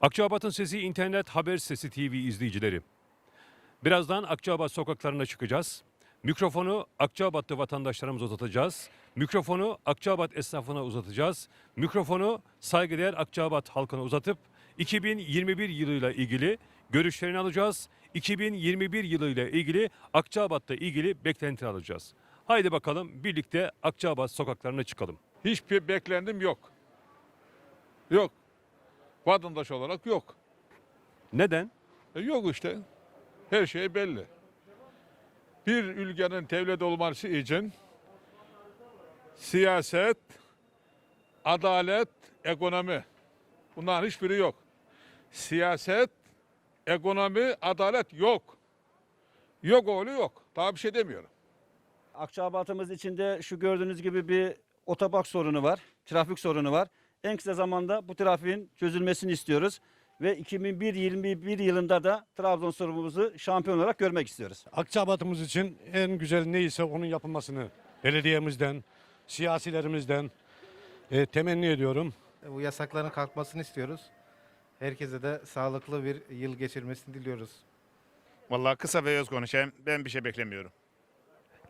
Akçabat'ın Sesi internet haber sesi TV izleyicileri. Birazdan Akçabat sokaklarına çıkacağız. Mikrofonu Akçabat'ta vatandaşlarımıza uzatacağız. Mikrofonu Akçabat esnafına uzatacağız. Mikrofonu saygıdeğer Akçabat halkına uzatıp 2021 yılıyla ilgili görüşlerini alacağız. 2021 yılıyla ilgili Akçabat'ta ilgili beklenti alacağız. Haydi bakalım birlikte Akçabat sokaklarına çıkalım. Hiçbir beklentim yok. Yok. Vatandaş olarak yok. Neden? E yok işte. Her şey belli. Bir ülkenin devlet olması için siyaset, adalet, ekonomi. Bunların hiçbiri yok. Siyaset, ekonomi, adalet yok. Yok oğlu yok. Daha bir şey demiyorum. Akçabat'ımız içinde şu gördüğünüz gibi bir otopark sorunu var, trafik sorunu var. En kısa zamanda bu trafiğin çözülmesini istiyoruz. Ve 2021 yılında da Trabzonspor'umuzu şampiyon olarak görmek istiyoruz. Akçabat'ımız için en güzel neyse onun yapılmasını belediyemizden, siyasilerimizden e, temenni ediyorum. Bu yasakların kalkmasını istiyoruz. Herkese de sağlıklı bir yıl geçirmesini diliyoruz. Vallahi kısa ve öz konuşayım. Ben bir şey beklemiyorum.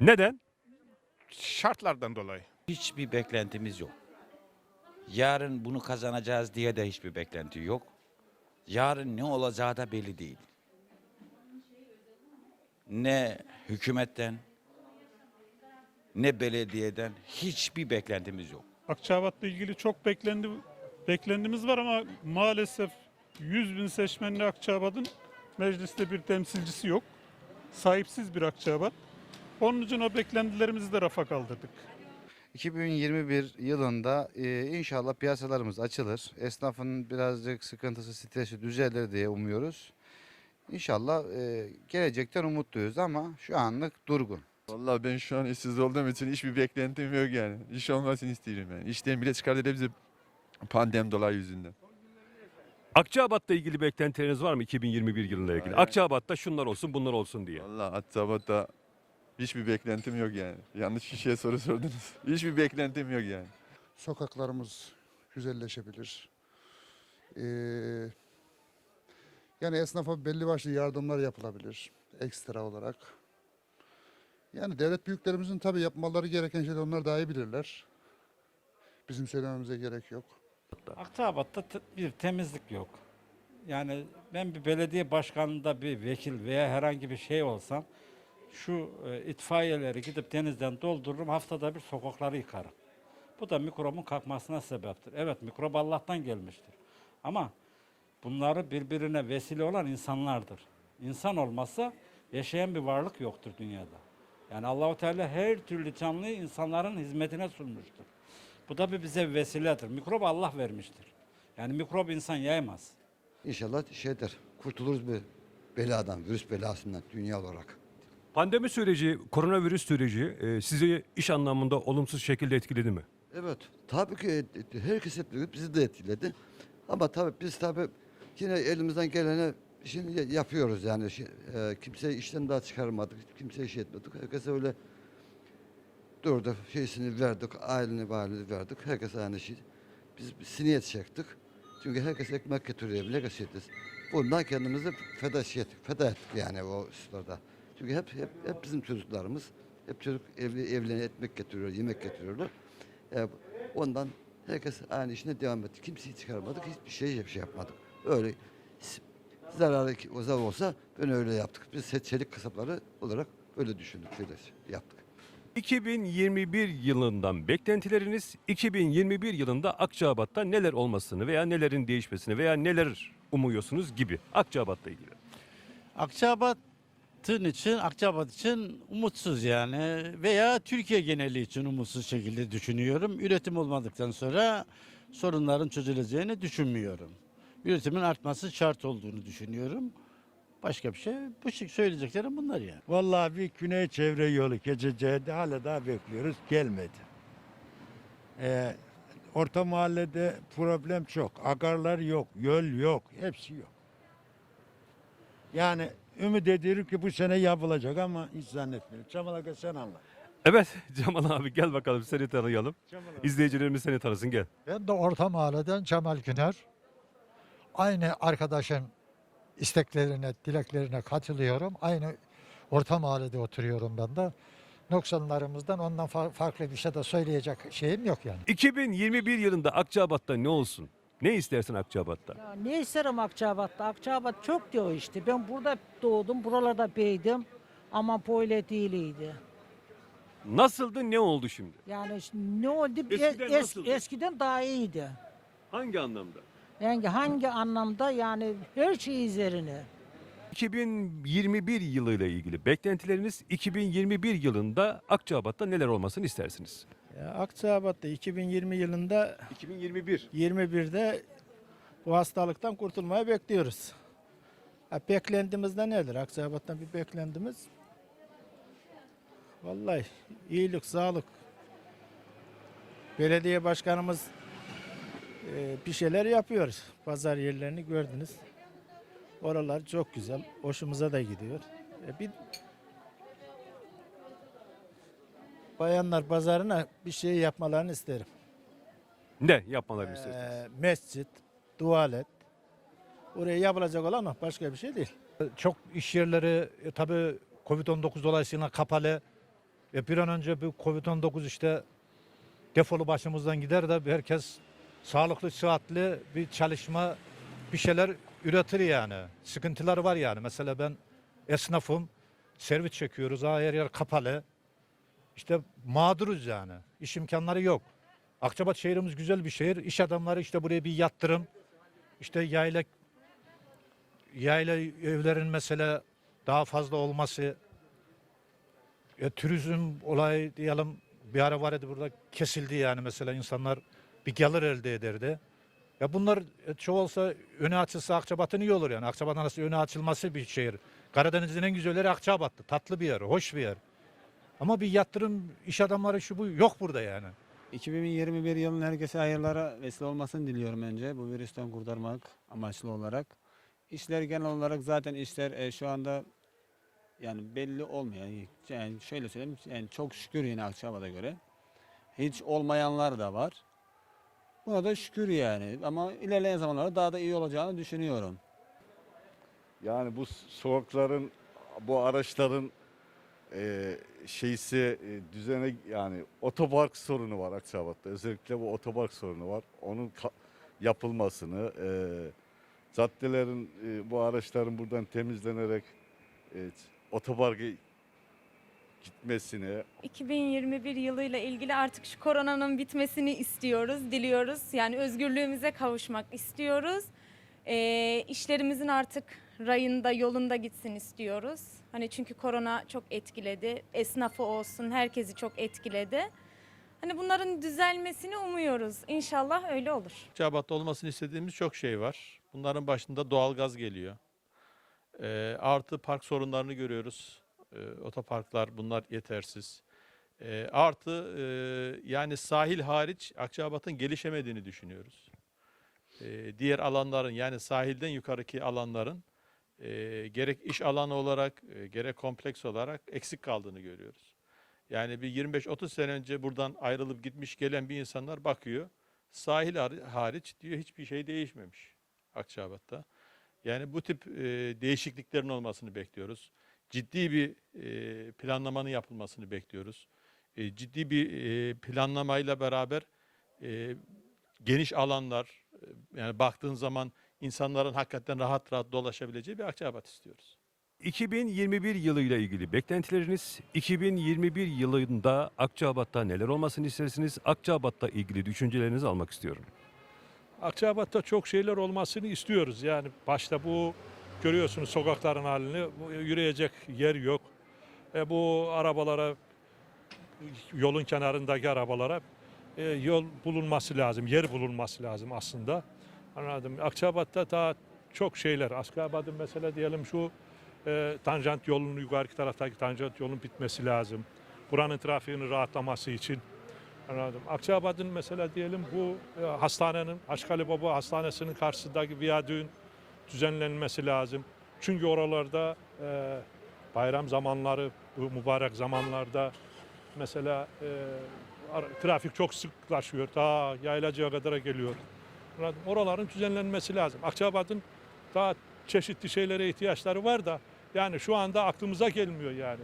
Neden? Şartlardan dolayı. Hiçbir beklentimiz yok. Yarın bunu kazanacağız diye de hiçbir beklenti yok. Yarın ne olacağı da belli değil. Ne hükümetten ne belediyeden hiçbir beklentimiz yok. Akçabat'la ilgili çok beklendi, beklentimiz var ama maalesef 100 bin seçmenli Akçabat'ın mecliste bir temsilcisi yok. Sahipsiz bir Akçabat. Onun için o beklentilerimizi de rafa kaldırdık. 2021 yılında e, inşallah piyasalarımız açılır. Esnafın birazcık sıkıntısı, stresi düzelir diye umuyoruz. İnşallah e, gelecekten umutluyuz ama şu anlık durgun. Vallahi ben şu an işsiz olduğum için hiçbir beklentim yok yani. İş olmasını istiyorum yani. İşten bile çıkardılar bizi pandemi dolayı yüzünden. Akçabat'la ilgili beklentileriniz var mı 2021 yılıyla ilgili? Aynen. Akçabat'ta şunlar olsun bunlar olsun diye. Vallahi Akçabat'ta hiçbir beklentim yok yani. Yanlış kişiye soru sordunuz. Hiçbir beklentim yok yani. sokaklarımız güzelleşebilir. Ee, yani esnafa belli başlı yardımlar yapılabilir ekstra olarak. Yani devlet büyüklerimizin tabii yapmaları gereken şeyler onlar daha iyi bilirler. Bizim söylememize gerek yok. Akçabat'ta bir temizlik yok. Yani ben bir belediye başkanında bir vekil veya herhangi bir şey olsam şu e, itfaiyeleri gidip denizden doldururum haftada bir sokakları yıkarım. Bu da mikrobun kalkmasına sebeptir. Evet mikrop Allah'tan gelmiştir. Ama bunları birbirine vesile olan insanlardır. İnsan olmazsa yaşayan bir varlık yoktur dünyada. Yani Allahu Teala her türlü canlıyı insanların hizmetine sunmuştur. Bu da bir bize vesiledir. Mikrop Allah vermiştir. Yani mikrop insan yaymaz. İnşallah şeydir, kurtuluruz bir beladan, virüs belasından dünya olarak. Pandemi süreci, koronavirüs süreci e, sizi iş anlamında olumsuz şekilde etkiledi mi? Evet, tabii ki herkes etkiledi, bizi de etkiledi. Ama tabii biz tabii yine elimizden geleni şimdi yapıyoruz yani. E, kimseyi işten daha çıkarmadık, kimseye iş etmedik. Herkese öyle durdu, şeysini verdik, aileni valini verdik. Herkes aynı şey. Biz siniyet çektik. Çünkü herkes ekmek getiriyor, herkes yetiz. Bundan kendimizi feda, şey ettik, feda ettik yani o hususlarda. Çünkü hep, hep, hep bizim çocuklarımız, hep çocuk evli, evlerine ekmek getiriyor, yemek getiriyorlar. E, ondan herkes aynı işine devam etti. Kimseyi çıkarmadık, hiçbir şey, bir şey yapmadık. Öyle zararı o zaman olsa ben öyle yaptık. Biz çelik kasapları olarak öyle düşündük, öyle yaptık. 2021 yılından beklentileriniz 2021 yılında Akçabat'ta neler olmasını veya nelerin değişmesini veya neler umuyorsunuz gibi Akçabat'la ilgili. Akçabat'ın için, Akçabat için umutsuz yani veya Türkiye geneli için umutsuz şekilde düşünüyorum. Üretim olmadıktan sonra sorunların çözüleceğini düşünmüyorum. Üretimin artması şart olduğunu düşünüyorum. Başka bir şey, bu şey söyleyeceklerim bunlar yani. Vallahi bir güney çevre yolu geçeceği de hala daha bekliyoruz. Gelmedi. Ee, orta mahallede problem çok. Akarlar yok, yol yok, hepsi yok. Yani ümit ediyorum ki bu sene yapılacak ama hiç zannetmiyorum. Çamal Aga sen anla. Evet Cemal abi gel bakalım seni tanıyalım. Cemal abi. İzleyicilerimiz seni tanısın gel. Ben de Orta Mahalle'den Cemal Güner. aynı arkadaşın isteklerine, dileklerine katılıyorum. Aynı orta mahallede oturuyorum ben de. Noksanlarımızdan ondan fa- farklı bir şey de söyleyecek şeyim yok yani. 2021 yılında Akçabat'ta ne olsun? Ne istersin Akçabat'ta? Ya ne isterim Akçabat'ta? Akçabat çok diyor işte. Ben burada doğdum, buralarda büyüdüm. Ama böyle değildi. Nasıldı ne oldu şimdi? Yani ş- ne oldu? Eskiden Es- nasıldı? eskiden daha iyiydi. Hangi anlamda? Yani hangi anlamda? Yani her şey üzerine. 2021 yılıyla ilgili beklentileriniz 2021 yılında Akçabat'ta neler olmasını istersiniz? Akçabat'ta 2020 yılında 2021. 21'de bu hastalıktan kurtulmayı bekliyoruz. Ha, beklentimiz de nedir? Akçabat'tan bir beklentimiz. Vallahi iyilik, sağlık. Belediye başkanımız e, bir şeyler yapıyor. Pazar yerlerini gördünüz. Oralar çok güzel. Hoşumuza da gidiyor. E, bir bayanlar pazarına bir şey yapmalarını isterim. Ne yapmalarını istersiniz? Ee, mescit, tuvalet. Oraya yapılacak olan o. Başka bir şey değil. Çok iş yerleri e, tabii Covid-19 dolayısıyla kapalı. E, bir an önce bu Covid-19 işte defolu başımızdan gider de herkes sağlıklı, sıhhatli bir çalışma, bir şeyler üretir yani. Sıkıntıları var yani. Mesela ben esnafım, servis çekiyoruz, ha, her yer kapalı. İşte mağduruz yani. İş imkanları yok. Akçabat şehrimiz güzel bir şehir. İş adamları işte buraya bir yatırım, işte yayla yayla evlerin mesela daha fazla olması, e, turizm olayı diyelim bir ara var burada kesildi yani mesela insanlar bir gelir elde ederdi. Ya bunlar e, çoğalsa öne açılsa Akçabat'ın iyi olur yani. Akçabat'ın arası öne açılması bir şehir. Karadeniz'in en güzelleri Akçabat'tı. Tatlı bir yer, hoş bir yer. Ama bir yatırım, iş adamları şu bu yok burada yani. 2021 yılının herkese hayırlara vesile olmasını diliyorum önce bu virüsten kurtarmak amaçlı olarak. İşler genel olarak zaten işler e, şu anda yani belli olmuyor. Yani şöyle söyleyeyim yani çok şükür yine Akçabat'a göre. Hiç olmayanlar da var. Buna da şükür yani ama ilerleyen zamanlarda daha da iyi olacağını düşünüyorum. Yani bu sokakların, bu araçların e, şeysi e, düzene yani otopark sorunu var Akçabat'ta. Özellikle bu otopark sorunu var. Onun yapılmasını, e, caddelerin e, bu araçların buradan temizlenerek e, otoparka gitmesini, 2021 yılıyla ilgili artık şu koronanın bitmesini istiyoruz, diliyoruz. Yani özgürlüğümüze kavuşmak istiyoruz. Ee, işlerimizin artık rayında, yolunda gitsin istiyoruz. Hani çünkü korona çok etkiledi. Esnafı olsun, herkesi çok etkiledi. Hani bunların düzelmesini umuyoruz. İnşallah öyle olur. Akçabat'ta olmasını istediğimiz çok şey var. Bunların başında doğalgaz geliyor. Ee, artı park sorunlarını görüyoruz. Ee, otoparklar bunlar yetersiz. Ee, artı e, yani sahil hariç Akçabat'ın gelişemediğini düşünüyoruz. Ee, diğer alanların yani sahilden yukarıki alanların e, gerek iş alanı olarak e, gerek kompleks olarak eksik kaldığını görüyoruz. Yani bir 25-30 sene önce buradan ayrılıp gitmiş gelen bir insanlar bakıyor. Sahil hari- hariç diyor hiçbir şey değişmemiş Akçabat'ta. Yani bu tip e, değişikliklerin olmasını bekliyoruz. Ciddi bir e, planlamanın yapılmasını bekliyoruz. E, ciddi bir e, planlamayla beraber e, geniş alanlar e, yani baktığın zaman insanların hakikaten rahat rahat dolaşabileceği bir Akçabat istiyoruz. 2021 yılıyla ilgili beklentileriniz, 2021 yılında Akçabat'ta neler olmasını istersiniz? Akçabat'ta ilgili düşüncelerinizi almak istiyorum. Akçabat'ta çok şeyler olmasını istiyoruz. Yani başta bu görüyorsunuz sokakların halini. Bu Yürüyecek yer yok. E, bu arabalara yolun kenarındaki arabalara e, yol bulunması lazım, yer bulunması lazım aslında. Anladım. Akçabat'ta daha çok şeyler. Akçabat'ın mesela diyelim şu e, tanjant yolunun yukarı taraftaki tanjant yolun bitmesi lazım. Buranın trafiğinin rahatlaması için. Anladım. Akçabat'ın mesela diyelim bu e, hastanenin, Aşkali Baba Hastanesi'nin karşısındaki viyadüğün düzenlenmesi lazım. Çünkü oralarda e, bayram zamanları, bu mübarek zamanlarda mesela e, trafik çok sıklaşıyor. Ta yaylacıya kadar geliyor. Mı? Oraların düzenlenmesi lazım. Akçabat'ın daha çeşitli şeylere ihtiyaçları var da yani şu anda aklımıza gelmiyor yani.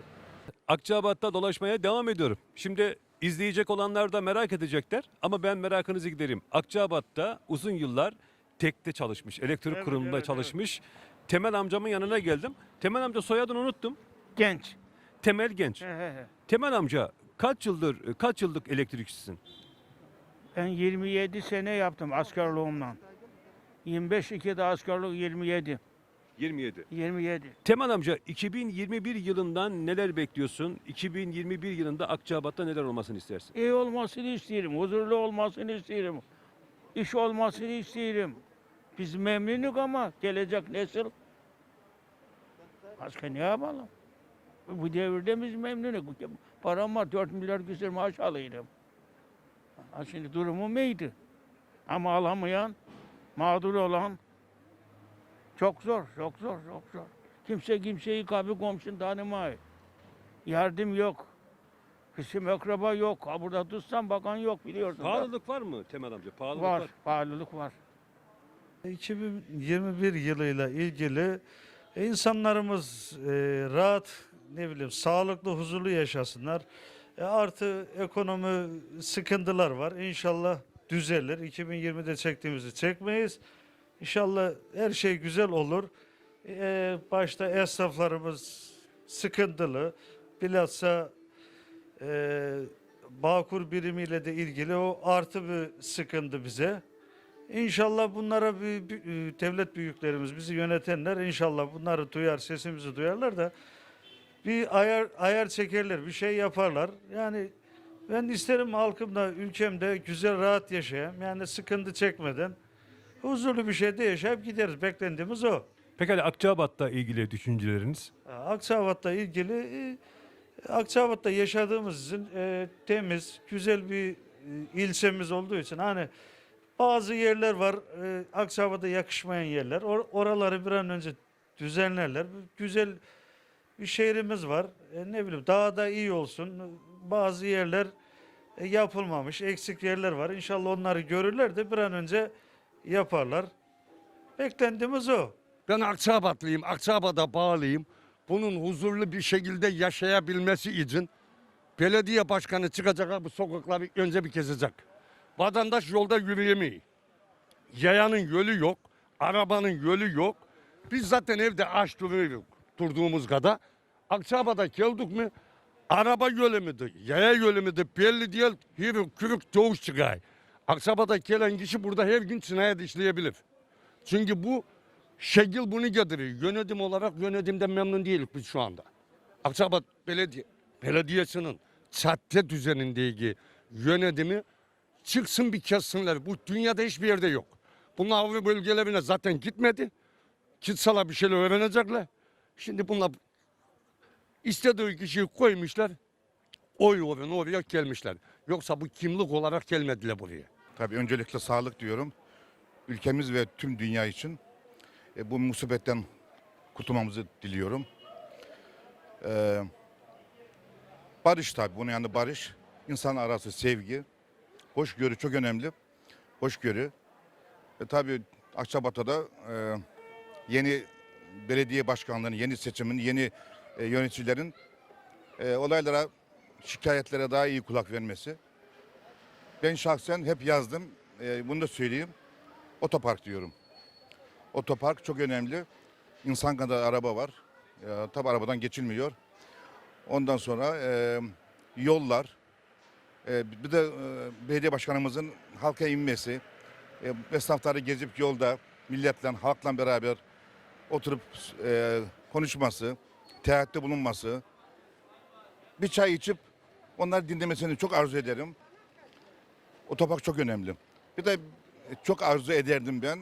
Akçabat'ta dolaşmaya devam ediyorum. Şimdi izleyecek olanlar da merak edecekler ama ben merakınızı gidereyim. Akçabat'ta uzun yıllar tekte çalışmış, elektrik Evet, kurulumunda evet, çalışmış. Temel amcamın yanına geldim. Temel amca soyadını unuttum. Genç. Temel Genç. Temel amca kaç yıldır kaç yıllık elektrikçisin? Ben 27 sene yaptım askerliğimden. 25 2 de askerlik 27. 27. 27. Temel amca 2021 yılından neler bekliyorsun? 2021 yılında Akçabat'ta neler olmasını istersin? İyi olmasını isterim, huzurlu olmasını isterim. İş olmasını isterim. Biz memnunuk ama gelecek nesil başka ne yapalım? Bu devirde biz memnunuk. Param var 4 milyar küsur maaş alıyorum. Ha şimdi durumum iyiydi. Ama alamayan, mağdur olan çok zor, çok zor, çok zor. Kimse kimseyi kabı komşun tanımıyor. Yardım yok. Kısım akraba yok. Ha burada tutsan bakan yok biliyorsun. da. Pahalılık var mı Temel amca? Pahalılık var, var. pahalılık var. 2021 yılıyla ilgili insanlarımız e, rahat ne bileyim sağlıklı huzurlu yaşasınlar. E, artı ekonomi sıkıntılar var. İnşallah düzelir. 2020'de çektiğimizi çekmeyiz. İnşallah her şey güzel olur. E, başta esnaflarımız sıkıntılı. Bilhassa e, Bağkur birimiyle de ilgili o artı bir sıkıntı bize. İnşallah bunlara bir, bir- e, devlet büyüklerimiz, bizi yönetenler inşallah bunları duyar, sesimizi duyarlar da bir ayar ayar çekerler, bir şey yaparlar. Yani ben isterim halkımda, ülkemde güzel, rahat yaşayayım. Yani sıkıntı çekmeden huzurlu bir şeyde yaşayıp gideriz. Beklentimiz o. Pekala Akçabat'ta ilgili düşünceleriniz? Akçabat'la ilgili e, Akçabat'ta yaşadığımız için e, temiz, güzel bir e, ilçemiz olduğu için hani bazı yerler var e, Akçabat'a yakışmayan yerler. Or- oraları bir an önce düzenlerler. Güzel bir şehrimiz var. E, ne bileyim daha da iyi olsun. Bazı yerler e, yapılmamış, eksik yerler var. İnşallah onları görürler de bir an önce yaparlar. Beklentimiz o. Ben Akçabatlıyım, Akçabat'a bağlıyım. Bunun huzurlu bir şekilde yaşayabilmesi için belediye başkanı çıkacak bu sokakları önce bir kesecek. Vatandaş yolda yürüyemiyor. Yayanın yolu yok, arabanın yolu yok. Biz zaten evde aç duruyoruz durduğumuz kadar. Akçabat'a geldik mi araba yolu mudur, yaya yolu mudur belli değil. Hırık kürük doğuş çıkar. Akçabat'a gelen kişi burada her gün cinayet işleyebilir. Çünkü bu şekil bunu getiriyor. Yönetim olarak yönetimden memnun değiliz biz şu anda. Akçabat Belediye, Belediyesi'nin cadde düzenindeki yönetimi çıksın bir kessinler. Bu dünyada hiçbir yerde yok. Bunlar Avrupa bölgelerine zaten gitmedi. Gitseler bir şeyler öğrenecekler. Şimdi bunlar istediği kişiyi koymuşlar. Oy oraya oraya gelmişler. Yoksa bu kimlik olarak gelmediler buraya. Tabii öncelikle sağlık diyorum. Ülkemiz ve tüm dünya için e, bu musibetten kurtulmamızı diliyorum. Ee, barış tabii bunun yanında barış. İnsan arası sevgi. Hoşgörü çok önemli. Hoşgörü. E, tabii Akçabat'ta da e, yeni belediye başkanlarının, yeni seçimin, yeni e, yöneticilerin e, olaylara, şikayetlere daha iyi kulak vermesi. Ben şahsen hep yazdım. E, bunu da söyleyeyim. Otopark diyorum. Otopark çok önemli. İnsan kadar araba var. E, tabi arabadan geçilmiyor. Ondan sonra e, yollar. E, bir de e, belediye başkanımızın halka inmesi. E, esnafları gezip yolda milletle, halkla beraber oturup e, konuşması, teatte bulunması. Bir çay içip onları dinlemesini çok arzu ederim. Otopark çok önemli. Bir de çok arzu ederdim ben.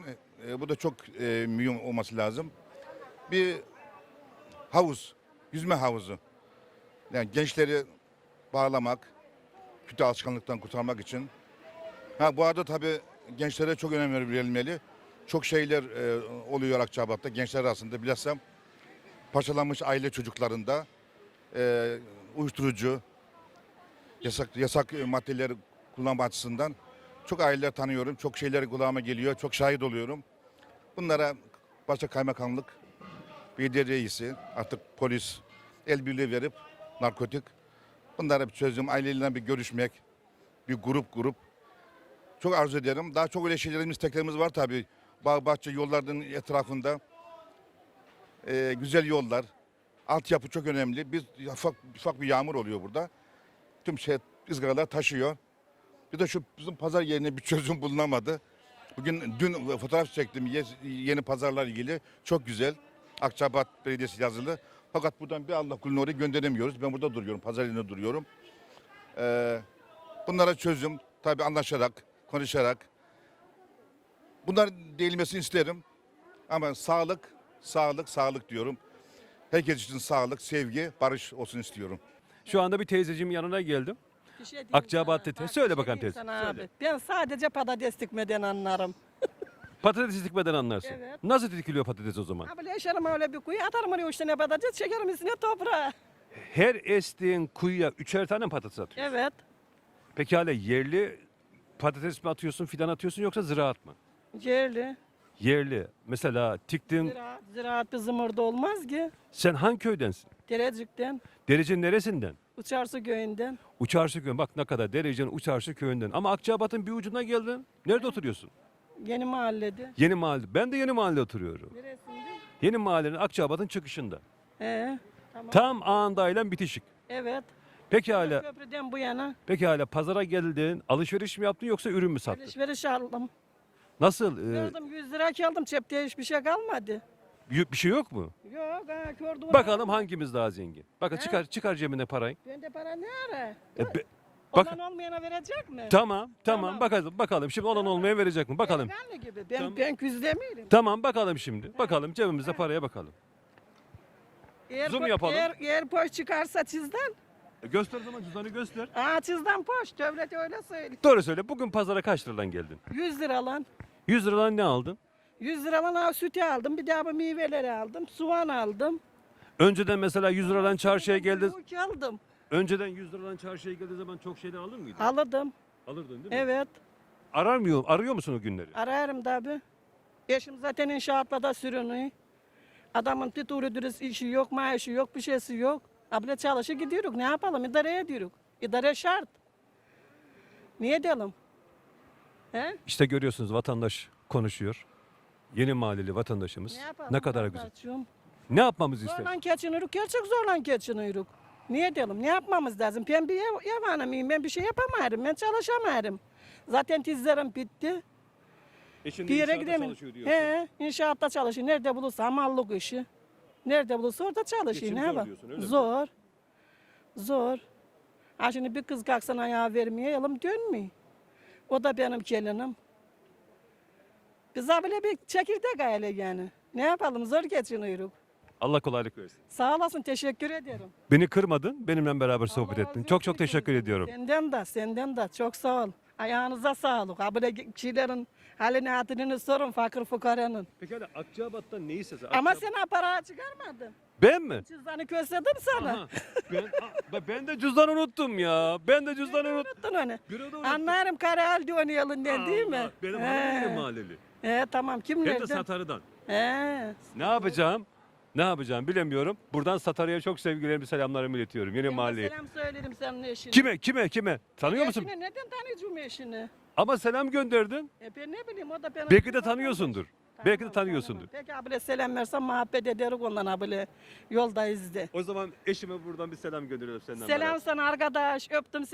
E, bu da çok e, mühim olması lazım. Bir havuz, yüzme havuzu. Yani gençleri bağlamak, kötü alışkanlıktan kurtarmak için. Ha bu arada tabii gençlere çok önem verilmeli. Çok şeyler e, oluyor Akçabat'ta gençler arasında bilhassa parçalanmış aile çocuklarında e, uyuşturucu, yasak yasak maddeleri kullanma açısından Çok aileler tanıyorum. Çok şeyler kulağıma geliyor. Çok şahit oluyorum. Bunlara başta kaymakamlık, belediye reisi, artık polis el birliği verip narkotik bunlara bir çözüm, ailelerle bir görüşmek, bir grup grup. Çok arzu ederim. Daha çok öyle şeylerimiz, isteklerimiz var tabii. Bağ, bahçe, yolların etrafında. Ee, güzel yollar. Altyapı çok önemli. Bir ufak, ufak bir yağmur oluyor burada. Tüm şey ızgaralar taşıyor. Bir de şu bizim pazar yerine bir çözüm bulunamadı. Bugün dün fotoğraf çektim ye- yeni pazarlar ilgili. Çok güzel. Akçabat Belediyesi yazılı. Fakat buradan bir Allah kulunu oraya gönderemiyoruz. Ben burada duruyorum. Pazar yerinde duruyorum. Ee, bunlara çözüm tabii anlaşarak, konuşarak. Bunlar değilmesini isterim. Ama sağlık, sağlık, sağlık diyorum. Herkes için sağlık, sevgi, barış olsun istiyorum. Şu anda bir teyzeciğim yanına geldim. Bir şey diyeyim Akçabat sana. tete. Bak, Söyle şey bakalım diyeyim teyze. sana Söyle. Abi. Ben sadece patates dikmeden anlarım. Patates dikmeden anlarsın. Evet. Nasıl dikiliyor patates o zaman? Abi yaşarım öyle bir kuyu atarım oraya üç tane patates çekerim üstüne toprağa. Her estiğin kuyuya üçer tane mi patates atıyorsun? Evet. Peki hala yerli patates mi atıyorsun, fidan atıyorsun yoksa ziraat mı? Yerli. Yerli. Mesela tiktin. Ziraat, ziraat bizim orada olmaz ki. Sen hangi köydensin? Derecikten, Derecenin neresinden? Uçarsu köyünden. Uçarşı köyü. Bak ne kadar derecenin Uçarşı köyünden. Ama Akçabat'ın bir ucuna geldin. Nerede oturuyorsun? Yeni mahallede. Yeni mahalle. Ben de yeni mahalle oturuyorum. Neresinde? Yeni mahallenin Akçabat'ın çıkışında. He. Tamam. Tam ağındayla bitişik. Evet. Peki hala, Köprüden bu yana peki hala pazara geldin, alışveriş mi yaptın yoksa ürün mü sattın? alışveriş aldım. Nasıl? Ee, Gördüm 100 lira aldım cepte hiçbir şey kalmadı. y- bir şey yok mu? Yok ha. Bakalım hangimiz daha zengin. Bakın He? çıkar çıkar cebine parayı. Bende para ne ara? E, be- bak Olan olmayana verecek mi? tamam, tamam bakalım bakalım. Şimdi olan olmaya verecek mi? Bakalım. Delikanlı gibi. Ben, Tamam. ben küzdemiyorum. Tamam bakalım şimdi. Bakalım cebimizde paraya bakalım. Eğer Zoom po- yapalım. Eğer, eğer poş çıkarsa çizden. E, göster o zaman cüzdanı göster. Aa çizden poş. Devlet öyle söylüyor. Doğru söyle. Bugün pazara kaç liradan geldin? 100 lira lan. 100 liradan ne aldın? 100 lira lan ha, sütü aldım. Bir daha bu meyveleri aldım. Soğan aldım. Önceden mesela 100 liradan çarşıya geldin. Yoğurt aldım. Önceden 100 liradan çarşıya geldiğin zaman çok şeyler alır mıydın? Alırdım. Alırdın değil mi? Evet. Aramıyor, arıyor musun o günleri? Ararım tabi. Eşim zaten inşaatla sürünüyor. Adamın titulu dürüst işi yok, maaşı yok, bir şeysi yok. Abla çalışı gidiyoruz. Ne yapalım? İdare ediyoruz. İdare şart. Niye edelim? He? İşte görüyorsunuz vatandaş konuşuyor. Yeni mahalleli vatandaşımız. Ne? Ne kadar güzel. kardeşim? Ne yapmamızı ister? Zorla geçiniyoruz. Gerçek zorla geçiniyoruz. Niye edelim? Ne yapmamız lazım? Ben bir ev, ev hanımıyım. Ben bir şey yapamıyorum. Ben çalışamıyorum. Zaten tizlerim bitti. Eşin Bir yere gidemiyorum. He, inşaatta çalışıyor. Nerede bulursa hamallık işi. Nerede bulursa orada çalışıyor. Geçim Ne zor yapalım? diyorsun, öyle mi? Zor. Zor. Ha şimdi bir kız kalksan ayağı vermeye elim dönmüyor. O da benim gelinim. Biz bile bir çekirdek aile yani. Ne yapalım zor geçiniyoruz. Allah kolaylık versin. Sağ olasın teşekkür ederim. Beni kırmadın, benimle beraber sohbet Allah ettin. razı Çok çok olsun teşekkür ediyorum. Senden de senden de çok sağ ol. Ayağınıza sağlık. Ha böyle kişilerin halini hatırını sorun fakir fukaranın. Peki hala Akçabat'ta ne istersen? Ama sen ha para çıkarmadın. Ben mi? Cüzdanı gösterdim sana. Aha, ben, Aa, ben de cüzdanı unuttum ya. Ben de cüzdanı unuttum. Unuttun onu. Büroda unuttum. Anlarım kara halde oynayalım den değil mi? Allah, Benim hanım yeni mahalleli. He tamam kim Hem de? Satarı'dan. He. Ne yapacağım? Ne yapacağım bilemiyorum. Buradan Satarı'ya çok sevgilerimi, selamlarımı iletiyorum. Yeni Ben de mahalleye. selam söylerim senin eşine. Kime, kime, kime? Tanıyor musun? Eşine neden tanıyacağım eşini? Ama selam gönderdin. E ben ne bileyim o da benim. Belki de tanıyorsundur. Belki de tanıyorsundur. Peki abile selam versen muhabbet ederiz ondan abile yoldayız de. O zaman eşime buradan bir selam gönderiyorum senden. Selam sana arkadaş öptüm seni.